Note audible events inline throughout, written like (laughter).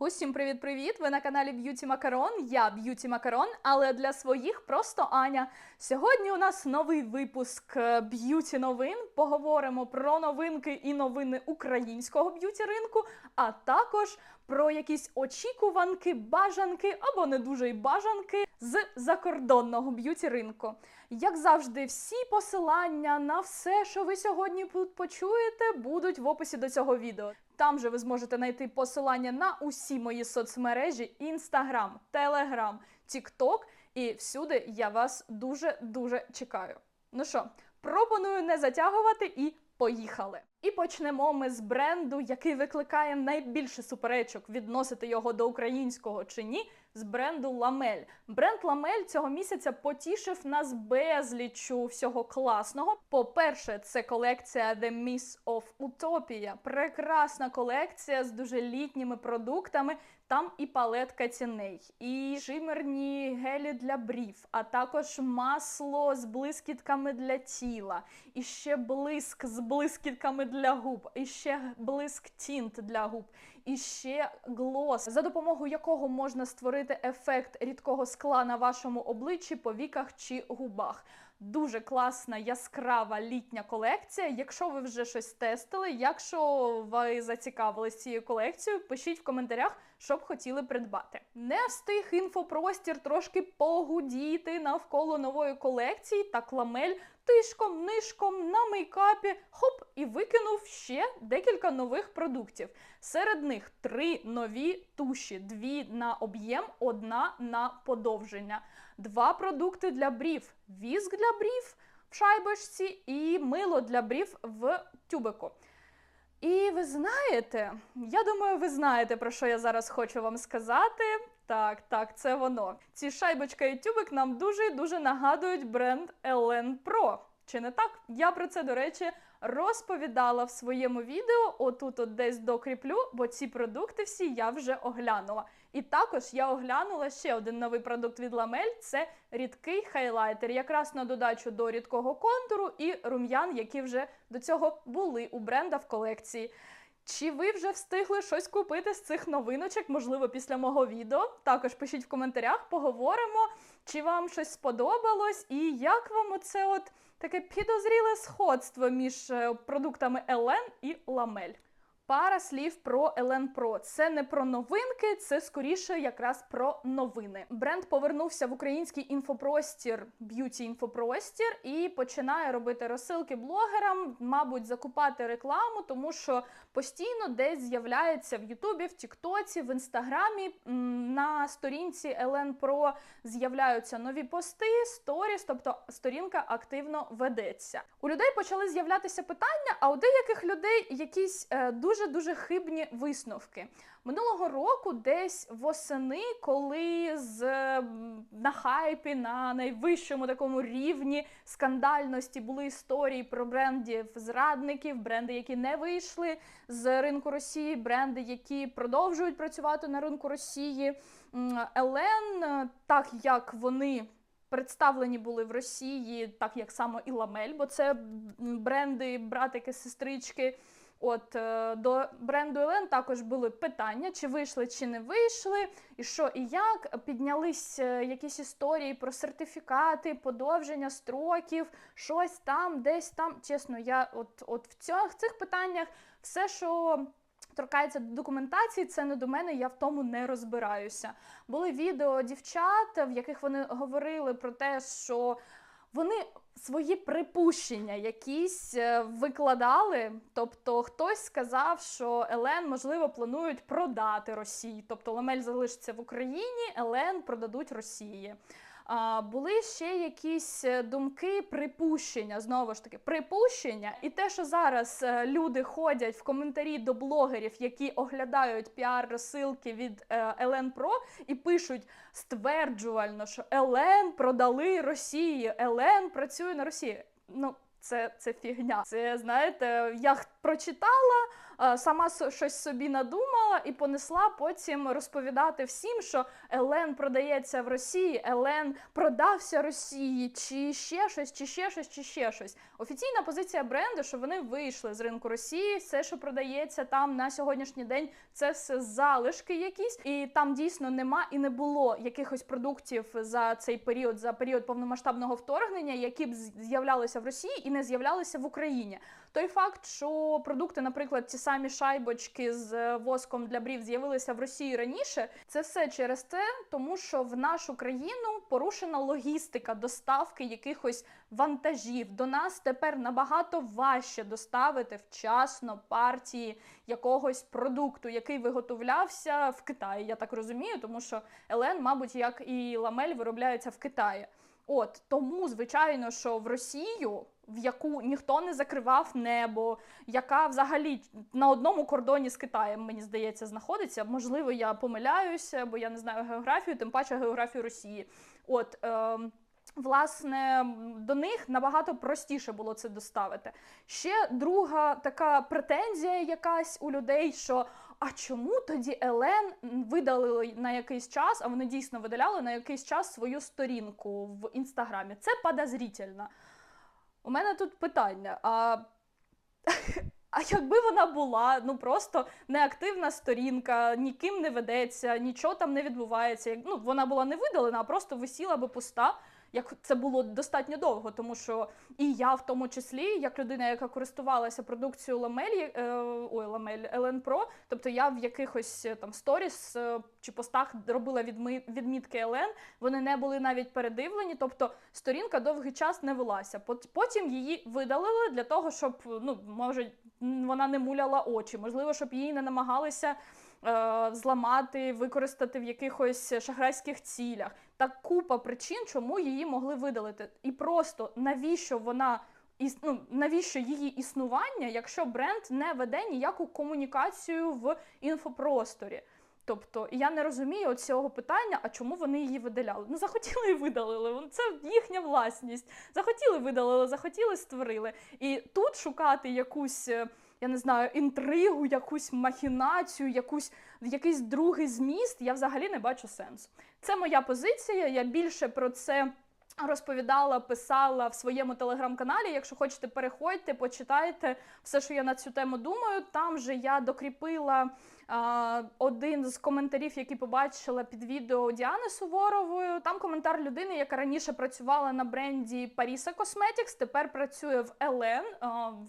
Усім привіт-привіт! Ви на каналі Б'юті Макарон. Я Б'юті Макарон, але для своїх просто Аня. Сьогодні у нас новий випуск е, б'юті новин. Поговоримо про новинки і новини українського б'юті ринку, а також про якісь очікуванки, бажанки або не дуже й бажанки з закордонного б'юті ринку. Як завжди, всі посилання на все, що ви сьогодні тут почуєте, будуть в описі до цього відео. Там же ви зможете знайти посилання на усі мої соцмережі: Instagram, Telegram, TikTok. І всюди я вас дуже дуже чекаю. Ну що, пропоную не затягувати і поїхали. І почнемо ми з бренду, який викликає найбільше суперечок відносити його до українського чи ні. З бренду Ламель. Бренд Ламель цього місяця потішив нас безлічу всього класного. По-перше, це колекція The Miss of Utopia. Прекрасна колекція з дуже літніми продуктами. Там і палетка ціней, і шимерні гелі для брів, а також масло з блискітками для тіла, і ще блиск з блискітками для губ, і ще блиск тінт для губ, і ще глос, за допомогою якого можна створити ефект рідкого скла на вашому обличчі, повіках чи губах. Дуже класна яскрава літня колекція. Якщо ви вже щось тестили, якщо ви зацікавились цією колекцією, пишіть в коментарях, що б хотіли придбати. Не встиг інфопростір трошки погудіти навколо нової колекції, та кламель тишком, нишком на мейкапі, хоп, і викинув ще декілька нових продуктів. Серед них три нові туші: дві на об'єм, одна на подовження, два продукти для брів, віск для брів в шайбочці і мило для брів в тюбику. І ви знаєте, я думаю, ви знаєте, про що я зараз хочу вам сказати. Так, так, це воно. Ці шайбочка і тюбик нам дуже і дуже нагадують бренд Ellen Pro. Чи не так? Я про це, до речі, розповідала в своєму відео. Отут от десь докріплю, бо ці продукти всі я вже оглянула. І також я оглянула ще один новий продукт від Ламель це рідкий хайлайтер, якраз на додачу до рідкого контуру і рум'ян, які вже до цього були у бренда в колекції. Чи ви вже встигли щось купити з цих новиночок, можливо, після мого відео? Також пишіть в коментарях, поговоримо, чи вам щось сподобалось, і як вам оце от таке підозріле сходство між е, продуктами Елен і Ламель. Пара слів про Елен Pro. Це не про новинки, це скоріше якраз про новини. Бренд повернувся в український інфопростір, б'юті інфопростір, і починає робити розсилки блогерам, мабуть, закупати рекламу, тому що постійно десь з'являється в Ютубі, в Тіктоці, в Інстаграмі. На сторінці Елен Про з'являються нові пости, сторіс, тобто сторінка активно ведеться. У людей почали з'являтися питання, а у деяких людей якісь дуже дуже хибні висновки. Минулого року, десь восени, коли з на хайпі на найвищому такому рівні скандальності були історії про брендів зрадників, бренди, які не вийшли з ринку Росії, бренди, які продовжують працювати на ринку Росії. Елен, е, так як вони представлені були в Росії, так як само і Ламель, бо це бренди, братики, сестрички. От е, до бренду Елен також були питання, чи вийшли, чи не вийшли, і що і як. Піднялись е, якісь історії про сертифікати, подовження строків, щось там, десь там. Чесно, я от, от в цьох цих питаннях все, що. Торкається до документації, це не до мене, я в тому не розбираюся. Були відео дівчат, в яких вони говорили про те, що вони свої припущення якісь е, викладали. Тобто хтось сказав, що Елен, можливо, планують продати Росії. Тобто Ламель залишиться в Україні, Елен продадуть Росії. А, були ще якісь е, думки, припущення, знову ж таки, припущення, і те, що зараз е, люди ходять в коментарі до блогерів, які оглядають піар-розсилки від Елен Про і пишуть стверджувально, що Елен продали Росії, Елен працює на Росії. Ну, це, це фігня. Це знаєте, я прочитала, сама щось собі надумала і понесла потім розповідати всім, що Елен продається в Росії, Елен продався Росії, чи ще щось, чи ще щось, чи ще щось. Офіційна позиція бренду, що вони вийшли з ринку Росії, все, що продається там на сьогоднішній день, це все залишки якісь, і там дійсно нема і не було якихось продуктів за цей період, за період повномасштабного вторгнення, які б з'являлися в Росії і не з'являлися в Україні. Той факт, що продукти, наприклад, ті самі шайбочки з воском для брів з'явилися в Росії раніше, це все через те, тому що в нашу країну порушена логістика доставки якихось вантажів. До нас тепер набагато важче доставити вчасно партії якогось продукту, який виготовлявся в Китаї. Я так розумію, тому що Елен, мабуть, як і ламель, виробляються в Китаї. От тому, звичайно, що в Росію, в яку ніхто не закривав небо, яка взагалі на одному кордоні з Китаєм, мені здається, знаходиться. Можливо, я помиляюся, бо я не знаю географію, тим паче географію Росії. От. Е, Власне, до них набагато простіше було це доставити. Ще друга така претензія, якась у людей, що а чому тоді Елен видалили на якийсь час, а вони дійсно видаляли на якийсь час свою сторінку в інстаграмі? Це подозрительно. У мене тут питання. А (laughs) а якби вона була, ну просто неактивна сторінка, ніким не ведеться, нічого там не відбувається. Ну, вона була не видалена, а просто висіла би пуста. Як це було достатньо довго, тому що і я, в тому числі, як людина, яка користувалася продукцією Ламелі, ой, Ламель Елен Про, тобто я в якихось е, там сторіс е, чи постах робила відмітки Елен, вони не були навіть передивлені, тобто сторінка довгий час не велася. Пот- Потім її видалили для того, щоб ну може вона не муляла очі, можливо, щоб її не намагалися. Е, Зламати, використати в якихось шахрайських цілях та купа причин, чому її могли видалити. І просто навіщо вона іс- ну, навіщо її існування, якщо бренд не веде ніяку комунікацію в інфопросторі? Тобто я не розумію цього питання, а чому вони її видаляли? Ну захотіли і видалили. Це їхня власність. Захотіли, видалили, захотіли, створили. І тут шукати якусь. Я не знаю, інтригу, якусь махінацію, якусь якийсь другий зміст, я взагалі не бачу сенсу. Це моя позиція. Я більше про це розповідала, писала в своєму телеграм-каналі. Якщо хочете, переходьте, почитайте все, що я на цю тему думаю. Там же я докріпила а, один з коментарів, який побачила під відео Діани Суворовою. Там коментар людини, яка раніше працювала на бренді Parisa Cosmetics, тепер працює в Елен.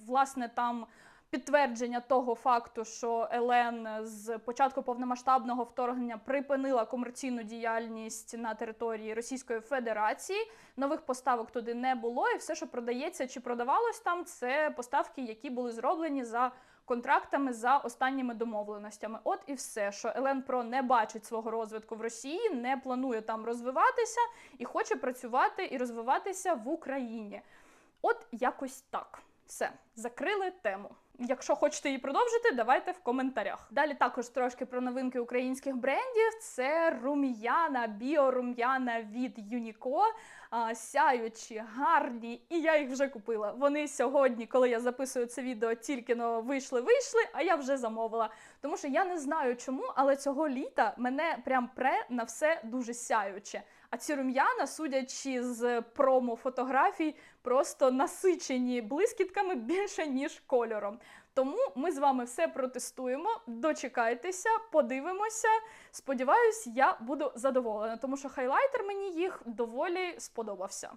Власне, там підтвердження того факту, що Елен з початку повномасштабного вторгнення припинила комерційну діяльність на території Російської Федерації. Нових поставок туди не було, і все, що продається чи продавалось там, це поставки, які були зроблені за контрактами за останніми домовленостями. От і все, що Елен Про не бачить свого розвитку в Росії, не планує там розвиватися і хоче працювати і розвиватися в Україні. От якось так. Все, закрили тему. Якщо хочете її продовжити, давайте в коментарях. Далі також трошки про новинки українських брендів. Це рум'яна, біорум'яна від Юніко. А, сяючі, гарні, і я їх вже купила. Вони сьогодні, коли я записую це відео, тільки но вийшли, вийшли, а я вже замовила. Тому що я не знаю чому, але цього літа мене прям пре на все дуже сяюче. А ці рум'яна, судячи з промо-фотографій, просто насичені блискітками більше, ніж кольором. Тому ми з вами все протестуємо. Дочекайтеся, подивимося. Сподіваюсь, я буду задоволена, тому що хайлайтер мені їх доволі сподобався.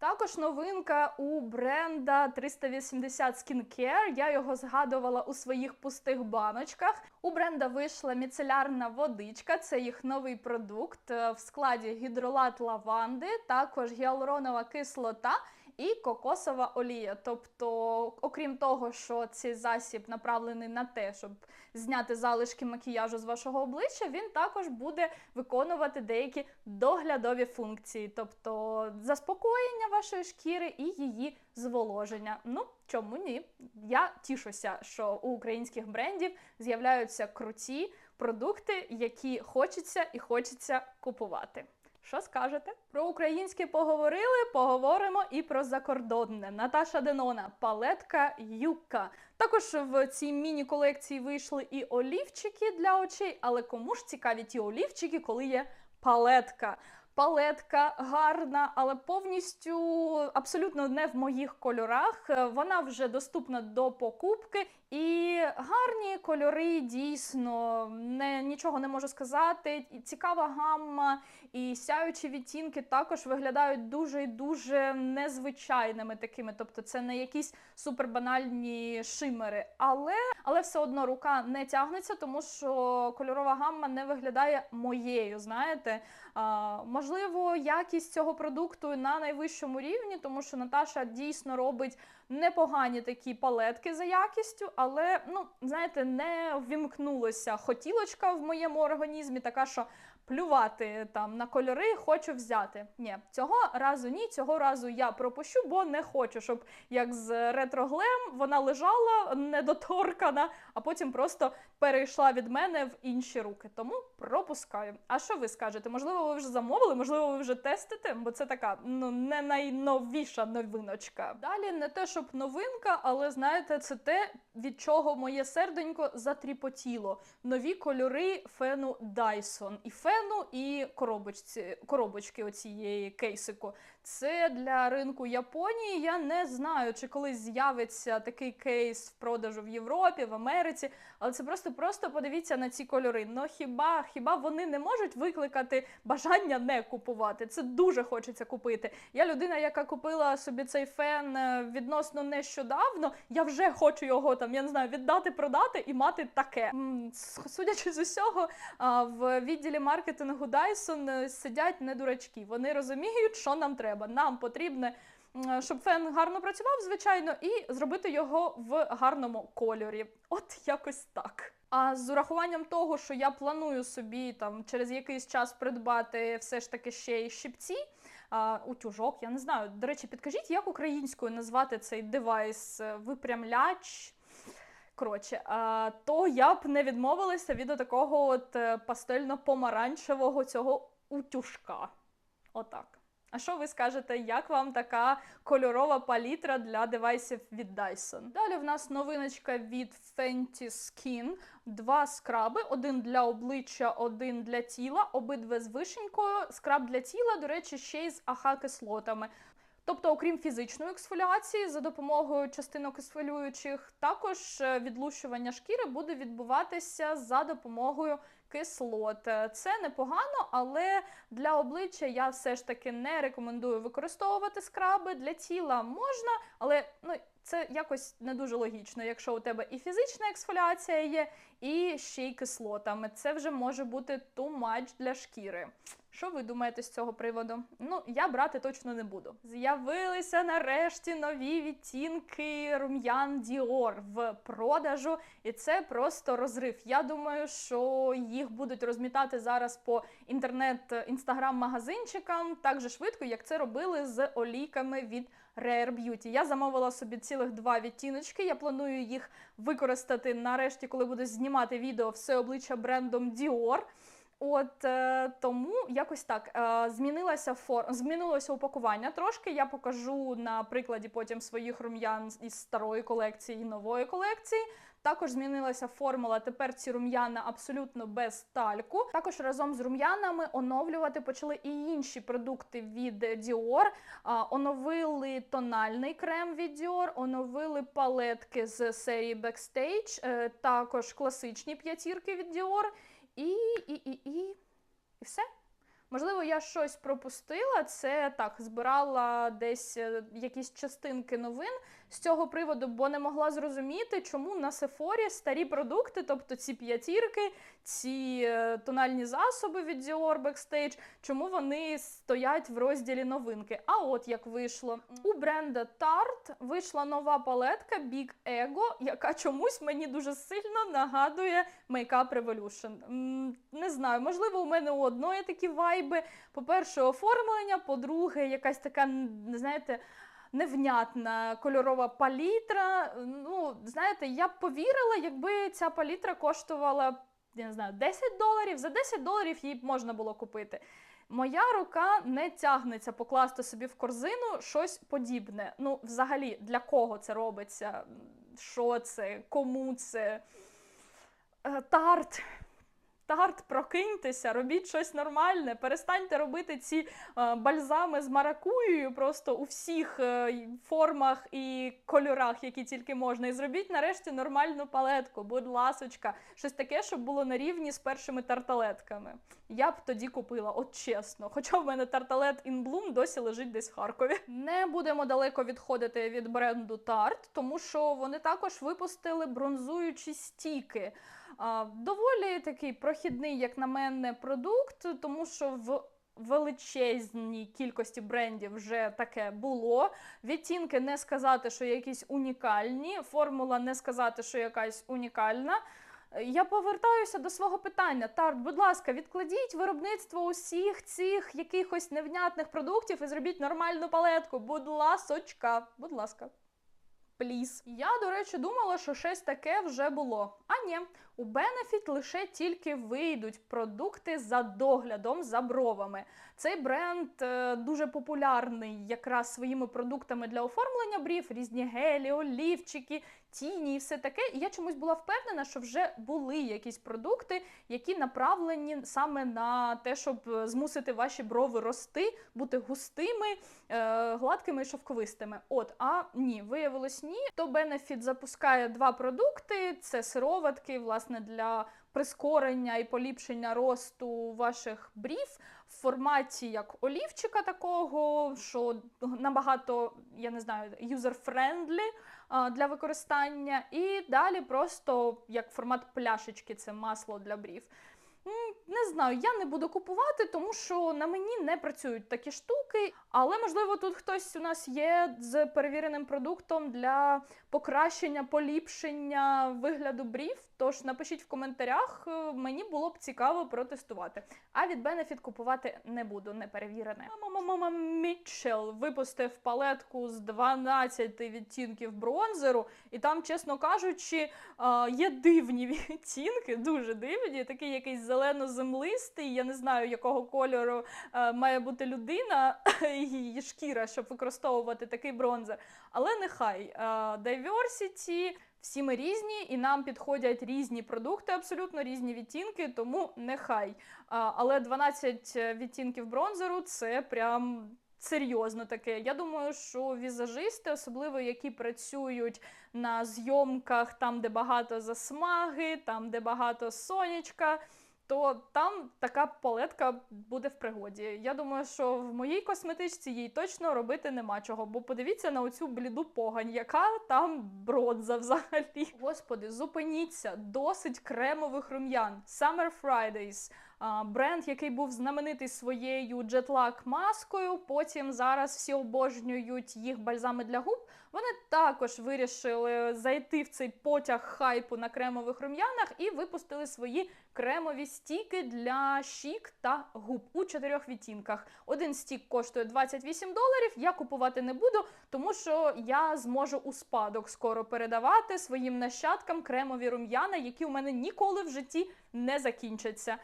Також новинка у бренда 380 Skincare. Я його згадувала у своїх пустих баночках. У бренда вийшла міцелярна водичка, це їх новий продукт е, в складі гідролат лаванди, також гіалуронова кислота і кокосова олія. Тобто, окрім того, що цей засіб направлений на те, щоб зняти залишки макіяжу з вашого обличчя, він також буде виконувати деякі доглядові функції, тобто заспокоєння вашої шкіри і її зволоження. Ну чому ні? Я тішуся, що у українських брендів з'являються круті продукти, які хочеться і хочеться купувати. Що скажете? Про українське поговорили, поговоримо і про закордонне. Наташа Денона, палетка Юка. Також в цій міні-колекції вийшли і олівчики для очей, але кому ж цікаві ті олівчики, коли є палетка? Палетка гарна, але повністю абсолютно не в моїх кольорах. Е, Вона вже доступна до покупки. І гарні кольори дійсно не нічого не можу сказати. І Цікава гамма і сяючі відтінки також виглядають дуже і дуже незвичайними такими. Тобто, це не якісь супербанальні шимери, але, але все одно рука не тягнеться, тому що кольорова гамма не виглядає моєю. Знаєте, а, можливо, якість цього продукту на найвищому рівні, тому що Наташа дійсно робить непогані такі палетки за якістю, але ну знаєте, не вімкнулася хотілочка в моєму організмі, така що плювати там на кольори хочу взяти. Ні, цього разу ні, цього разу я пропущу, бо не хочу, щоб як з ретроглем вона лежала недоторкана, а потім просто перейшла від мене в інші руки. Тому пропускаю. А що ви скажете? Можливо, ви вже замовили, можливо, ви вже тестите, бо це така ну не найновіша новиночка. Далі не те, щоб новинка, але знаєте, це те, від чого моє серденько затріпотіло. Нові кольори фену Dyson. І фену, і коробочці, коробочки оцієї кейсику. Це для ринку Японії. Я не знаю, чи колись з'явиться такий кейс в продажу в Європі, в Америці, але це просто просто подивіться на ці кольори. Ну хіба хіба вони не можуть викликати бажання не купувати? Це дуже хочеться купити. Я людина, яка купила собі цей фен е, відносно нещодавно. Я вже хочу його там, я не знаю, віддати, продати і мати таке. Судячи з усього, в відділі маркетингу Dyson е, сидять не дурачки. Вони розуміють, що нам треба. Нам потрібне. Щоб фен гарно працював, звичайно, і зробити його в гарному кольорі. От якось так. А з урахуванням того, що я планую собі там через якийсь час придбати все ж таки ще й щипці, а, утюжок, я не знаю. До речі, підкажіть, як українською назвати цей девайс Е, випрямляч. Коротше, то я б не відмовилася від такого от е, пастельно-помаранчевого цього утюжка. Отак. А що ви скажете, як вам така кольорова палітра для девайсів від Dyson? Далі в нас новиночка від Fenty Skin. Два скраби: один для обличчя, один для тіла, обидва з вишенькою. Скраб для тіла, до речі, ще й з АХ-кислотами. Тобто, окрім фізичної ексфоліації, за допомогою частинок ексфолюючих, також е, відлущування шкіри буде відбуватися за допомогою кислот. Е, Це непогано, але для обличчя я все ж таки не рекомендую використовувати скраби. Для тіла можна, але ну. Це якось не дуже логічно, якщо у тебе і фізична ексфоліація є, і ще й кислотами. Це вже може бути too much для шкіри. Що ви думаєте з цього приводу? Ну, я брати точно не буду. З'явилися нарешті нові відтінки рум'ян Dior в продажу, і це просто розрив. Я думаю, що їх будуть розмітати зараз по інтернет-інстаграм-магазинчикам так же швидко, як це робили з олійками від Rare Beauty. Я замовила собі цілих два відтіночки. Я планую їх використати нарешті, коли буду знімати відео все обличчя брендом Dior. От е, тому якось так е, змінилася фор... змінилося упакування трошки. Я покажу на прикладі потім своїх рум'ян із старої колекції і нової колекції. Також змінилася формула. Тепер ці рум'яна абсолютно без тальку. Також разом з рум'янами оновлювати почали і інші продукти від Dior. Оновили тональний крем від Dior, оновили палетки з серії Backstage, е, також класичні п'ятірки від Dior. І, і, і, і, і все. Можливо, я щось пропустила. Це так, збирала десь е, якісь частинки новин з цього приводу, бо не могла зрозуміти, чому на Сефорі старі продукти, тобто ці п'ятірки, ці е, тональні засоби від Dior Backstage, чому вони стоять в розділі новинки. А от як вийшло. У бренда Tarte вийшла нова палетка Big Ego, яка чомусь мені дуже сильно нагадує Makeup Revolution. Не знаю, можливо, у мене у одної такі вайби. По-перше, оформлення, по-друге, якась така, знаєте, невнятна кольорова палітра. Ну, знаєте, я б повірила, якби ця палітра коштувала, я не знаю, 10 доларів. За 10 доларів її б можна було купити. Моя рука не тягнеться покласти собі в корзину щось подібне. Ну, взагалі, для кого це робиться? Що це? Кому це? Е, Тарт. Тарт, прокиньтеся, робіть щось нормальне, перестаньте робити ці е, бальзами з маракуєю просто у всіх е, формах і кольорах, які тільки можна. І зробіть нарешті нормальну палетку, будь ласочка, щось таке, щоб було на рівні з першими тарталетками. Я б тоді купила, от чесно. Хоча в мене тарталет Bloom досі лежить десь в Харкові. Не будемо далеко відходити від бренду Tarte, тому що вони також випустили бронзуючі стіки. Доволі такий прохідний, як на мене, продукт, тому що в величезній кількості брендів вже таке було. Відтінки не сказати, що якісь унікальні, формула не сказати, що якась унікальна. Я повертаюся до свого питання. Тарт, будь ласка, відкладіть виробництво усіх цих якихось невнятних продуктів і зробіть нормальну палетку. Будь ласочка, будь ласка. Пліс. Я, до речі, думала, що щось таке вже було. А ні, у Benefit лише тільки вийдуть продукти за доглядом за бровами. Цей бренд е, дуже популярний якраз своїми продуктами для оформлення брів, різні гелі, олівчики, тіні і все таке. І я чомусь була впевнена, що вже були якісь продукти, які направлені саме на те, щоб е, змусити ваші брови рости, бути густими, е, гладкими і шовковистими. От, а ні, виявилось ні. То Benefit запускає два продукти: це сироватки, власне, для прискорення і поліпшення росту ваших брів в форматі як олівчика такого, що набагато, я не знаю, юзер-френдлі для використання. І далі просто як формат пляшечки, це масло для брів. Не знаю, я не буду купувати, тому що на мені не працюють такі штуки. Але можливо тут хтось у нас є з перевіреним продуктом для покращення, поліпшення вигляду брів. Тож напишіть в коментарях, е, мені було б цікаво протестувати. А від Benefit купувати не буду, не перевірене. Мама Мітчелл випустив палетку з 12 відтінків бронзеру, і там, чесно кажучи, є дивні (laughs) відтінки, дуже дивні, такий якийсь зелено-землистий. Я не знаю, якого кольору е, має бути людина (laughs) її шкіра, щоб використовувати такий бронзер. Але нехай е, diversity, всі ми різні, і нам підходять різні продукти, абсолютно різні відтінки, тому нехай. Але 12 відтінків бронзеру це прям. Серйозно таке. Я думаю, що візажисти, особливо які працюють на зйомках, там, де багато засмаги, там, де багато сонячка, то там така палетка буде в пригоді. Я думаю, що в моїй косметичці їй точно робити нема чого, бо подивіться на оцю бліду погань, яка там бронза взагалі. Господи, зупиніться, досить кремових рум'ян. Summer Fridays. Бренд, який був знаменитий своєю джетлак маскою. Потім зараз всі обожнюють їх бальзами для губ. Вони також вирішили зайти в цей потяг хайпу на кремових рум'янах і випустили свої кремові стіки для щік та губ у чотирьох відтінках. Один стік коштує 28 доларів. Я купувати не буду, тому що я зможу у спадок скоро передавати своїм нащадкам кремові рум'яна, які у мене ніколи в житті не закінчаться.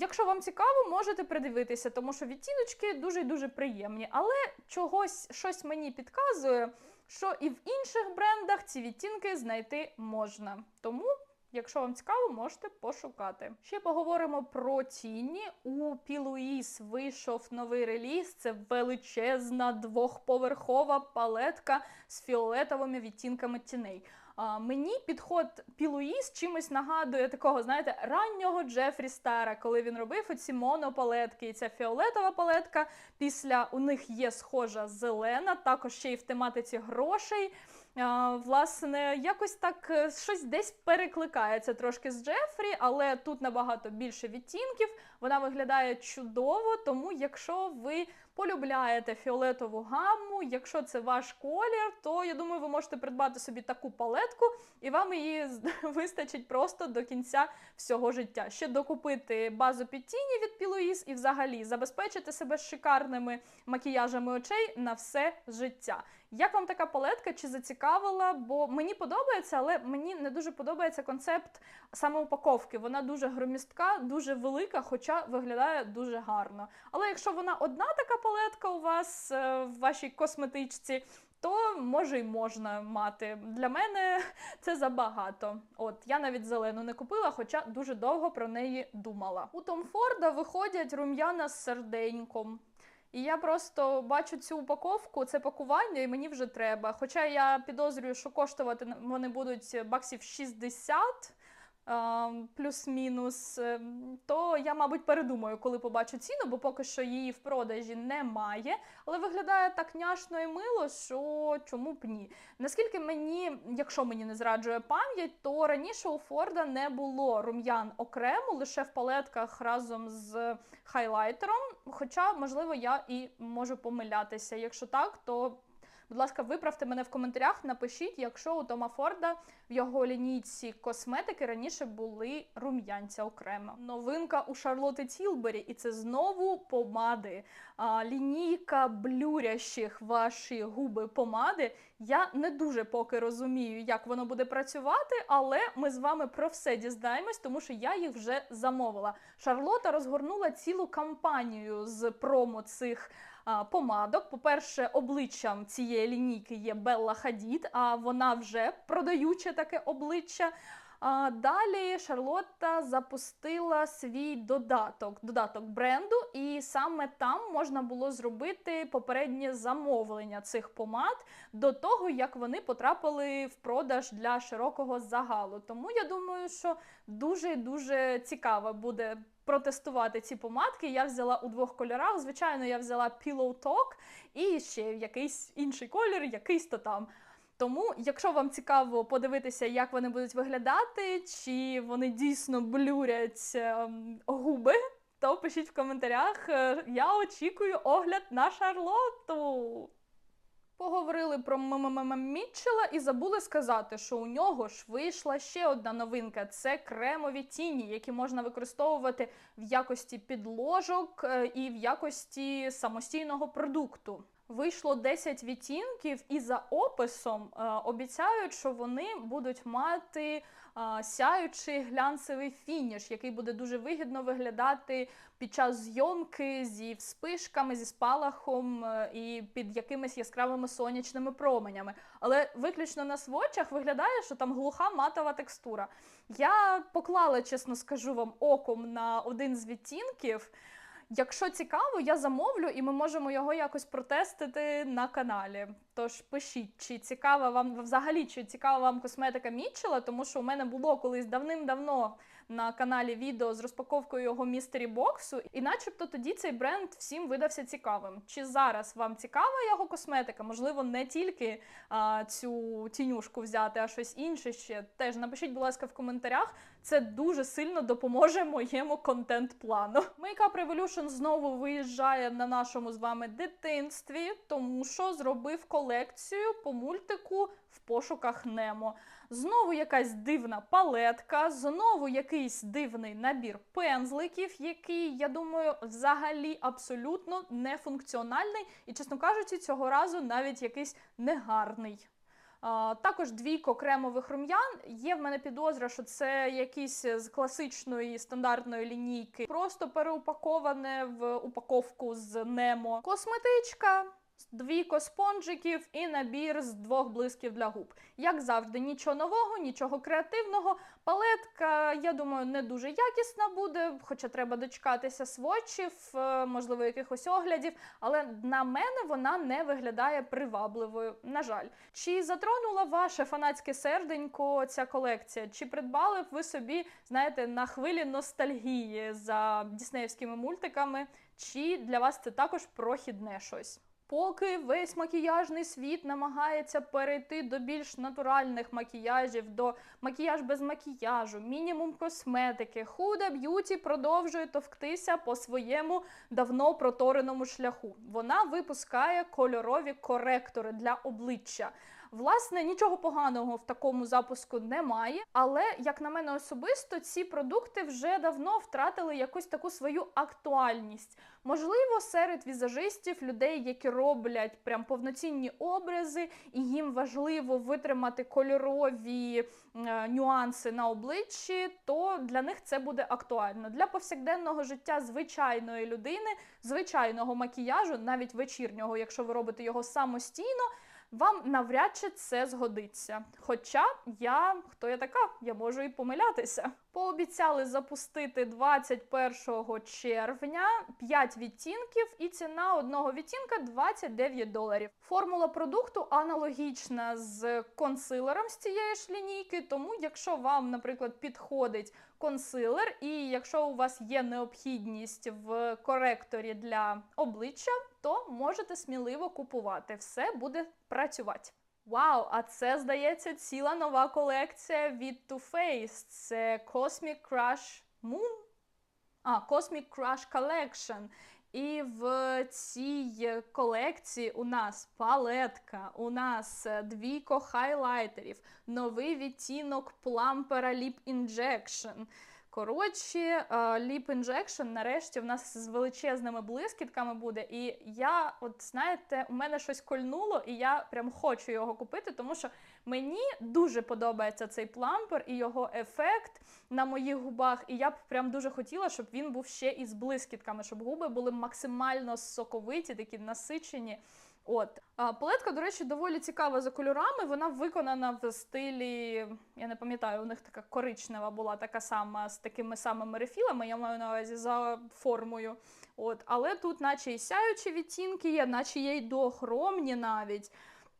Якщо вам цікаво, можете придивитися, тому що відтіночки дуже і дуже приємні. Але чогось щось мені підказує, що і в інших брендах ці відтінки знайти можна. Тому. Якщо вам цікаво, можете пошукати. Ще поговоримо про тіні. У Пілуїс вийшов новий реліз. Це величезна двохповерхова палетка з фіолетовими відтінками тіней. А, мені підход Пілуїс чимось нагадує такого, знаєте, раннього Джефрі Стара, коли він робив оці монопалетки. І ця фіолетова палетка. Після у них є схожа зелена, також ще й в тематиці грошей. Власне, якось так е, щось десь перекликається трошки з Джефрі, але тут набагато більше відтінків. Вона виглядає чудово, тому якщо ви полюбляєте фіолетову гамму, якщо це ваш колір, то я думаю, ви можете придбати собі таку палетку, і вам її (laughs) вистачить просто до кінця всього життя. Ще докупити базу під тіні від Пілоїс і взагалі забезпечити себе шикарними макіяжами очей на все життя. Як вам така палетка? Чи зацікавила? Бо мені подобається, але мені не дуже подобається концепт саме упаковки. Вона дуже громістка, дуже велика, хоча виглядає дуже гарно. Але якщо вона одна така палетка у вас е, в вашій косметичці, то може й можна мати. Для мене (laughs) це забагато. От я навіть зелену не купила, хоча дуже довго про неї думала. У Том Форда виходять рум'яна з серденьком. І я просто бачу цю упаковку, це пакування, і мені вже треба. Хоча я підозрюю, що коштувати вони будуть баксів 60 а, плюс-мінус, е, то я, мабуть, передумаю, коли побачу ціну, бо поки що її в продажі немає. Але виглядає так няшно і мило, що чому б ні. Наскільки мені, якщо мені не зраджує пам'ять, то раніше у Форда не було рум'ян окремо, лише в палетках разом з хайлайтером. Хоча, можливо, я і можу помилятися. Якщо так, то. Будь ласка, виправте мене в коментарях, напишіть, якщо у Тома Форда в його лінійці косметики раніше були рум'янця окремо. Новинка у Шарлоти Тілбері, і це знову помади. А, лінійка блюрящих ваші губи помади. Я не дуже поки розумію, як воно буде працювати, але ми з вами про все дізнаємось, тому що я їх вже замовила. Шарлота розгорнула цілу кампанію з промо цих помадок. По-перше, обличчям цієї лінійки є Белла Хадід, а вона вже продаюче таке обличчя. Далі Шарлотта запустила свій додаток, додаток бренду, і саме там можна було зробити попереднє замовлення цих помад до того, як вони потрапили в продаж для широкого загалу. Тому я думаю, що дуже дуже цікаво буде протестувати ці помадки. Я взяла у двох кольорах. Звичайно, я взяла Pillow Talk і ще якийсь інший колір, якийсь то там. Тому, якщо вам цікаво подивитися, як вони будуть виглядати, чи вони дійсно блюрять ем, губи, то пишіть в коментарях. Е, Я очікую огляд на Шарлоту. Поговорили про Мітчела і забули сказати, що у нього ж вийшла ще одна новинка: це кремові тіні, які можна використовувати в якості підложок е, і в якості самостійного продукту. Вийшло 10 відтінків, і за описом е, обіцяють, що вони будуть мати е, сяючий глянцевий фініш, який буде дуже вигідно виглядати під час зйомки зі вспишками, зі спалахом е, і під якимись яскравими сонячними променями. Але виключно на свочах виглядає, що там глуха матова текстура. Я поклала, чесно скажу вам, оком на один з відтінків. Якщо цікаво, я замовлю і ми можемо його якось протестити на каналі. Тож пишіть, чи цікава вам взагалі, чи цікава вам косметика Мітчела, тому що у мене було колись давним-давно на каналі відео з розпаковкою його містері боксу, і начебто тоді цей бренд всім видався цікавим. Чи зараз вам цікава його косметика? Можливо, не тільки а, цю тінюшку взяти, а щось інше ще. Теж напишіть, будь ласка, в коментарях. Це дуже сильно допоможе моєму контент-плану. Makeup Revolution знову виїжджає на нашому з вами дитинстві, тому що зробив колекцію по мультику в пошуках Немо. Знову якась дивна палетка, знову якийсь дивний набір пензликів, який, я думаю, взагалі абсолютно нефункціональний і, чесно кажучи, цього разу навіть якийсь негарний. Також двійко кремових рум'ян. Є в мене підозра, що це якісь з класичної стандартної лінійки, просто переупаковане в упаковку з Немо. Косметичка. Двійко спонжиків і набір з двох блисків для губ. Як завжди, нічого нового, нічого креативного. Палетка, я думаю, не дуже якісна буде, хоча треба дочекатися свочів, е, можливо, якихось оглядів. Але на мене вона не виглядає привабливою. На жаль, чи затронула ваше фанатське серденько ця колекція? Чи придбали б ви собі, знаєте, на хвилі ностальгії за діснеївськими мультиками? Чи для вас це також прохідне щось? Поки весь макіяжний світ намагається перейти до більш натуральних макіяжів, до макіяж без макіяжу, мінімум косметики, худа б'юті продовжує товктися по своєму давно протореному шляху. Вона випускає кольорові коректори для обличчя. Власне, нічого поганого в такому запуску немає, але як на мене особисто, ці продукти вже давно втратили якусь таку свою актуальність. Можливо, серед візажистів, людей, які роблять прям повноцінні образи, і їм важливо витримати кольорові е, нюанси на обличчі, то для них це буде актуально. Для повсякденного життя звичайної людини, звичайного макіяжу, навіть вечірнього, якщо ви робите його самостійно. Вам навряд чи це згодиться. Хоча я хто я така, я можу і помилятися. Пообіцяли запустити 21 червня 5 відтінків, і ціна одного відтінка 29 доларів. Формула продукту аналогічна з консилером з цієї ж лінійки. Тому, якщо вам, наприклад, підходить консилер, і якщо у вас є необхідність в коректорі для обличчя, то можете сміливо купувати. Все буде працювати. Вау, а це здається ціла нова колекція від Too Faced. Це Cosmic Crush Moon. А, Cosmic Crush Collection. І в цій колекції у нас палетка, у нас е, двійко хайлайтерів, новий відтінок Plumpera Lip Injection. Коротше, Lip Injection нарешті в нас з величезними блискітками буде. І я, от знаєте, у мене щось кольнуло, і я прям хочу його купити, тому що мені дуже подобається цей плампер і його ефект на моїх губах. І я б прям дуже хотіла, щоб він був ще із блискітками, щоб губи були максимально соковиті, такі насичені. От а, палетка, до речі, доволі цікава за кольорами. Вона виконана в стилі, я не пам'ятаю, у них така коричнева була така сама з такими самими рефілами. Я маю на увазі за формою. От, але тут, наче і сяючі відтінки є, наче є й дохромні навіть.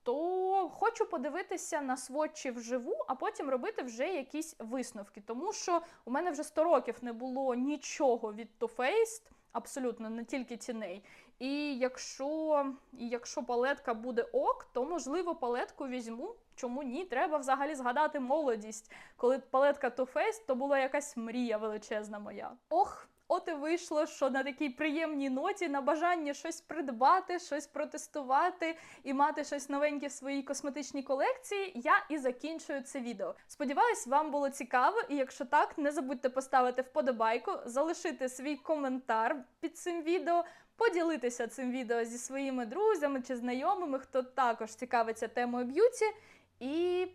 То хочу подивитися на сводчі вживу, а потім робити вже якісь висновки. Тому що у мене вже 100 років не було нічого від Too Faced, абсолютно не тільки тіней. І якщо, і якщо палетка буде ок, то можливо палетку візьму. Чому ні? Треба взагалі згадати молодість. Коли палетка Too Faced, то була якась мрія величезна моя. Ох, от і вийшло, що на такій приємній ноті, на бажанні щось придбати, щось протестувати і мати щось новеньке в своїй косметичній колекції, я і закінчую це відео. Сподіваюсь, вам було цікаво, і якщо так, не забудьте поставити вподобайку, залишити свій коментар під цим відео. Поділитися цим відео зі своїми друзями чи знайомими, хто також цікавиться темою б'юті. І.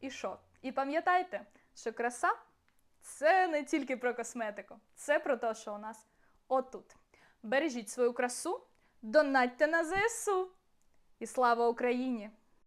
І що? І пам'ятайте, що краса це не тільки про косметику, це про те, що у нас отут. Бережіть свою красу, донатьте на ЗСУ. І слава Україні!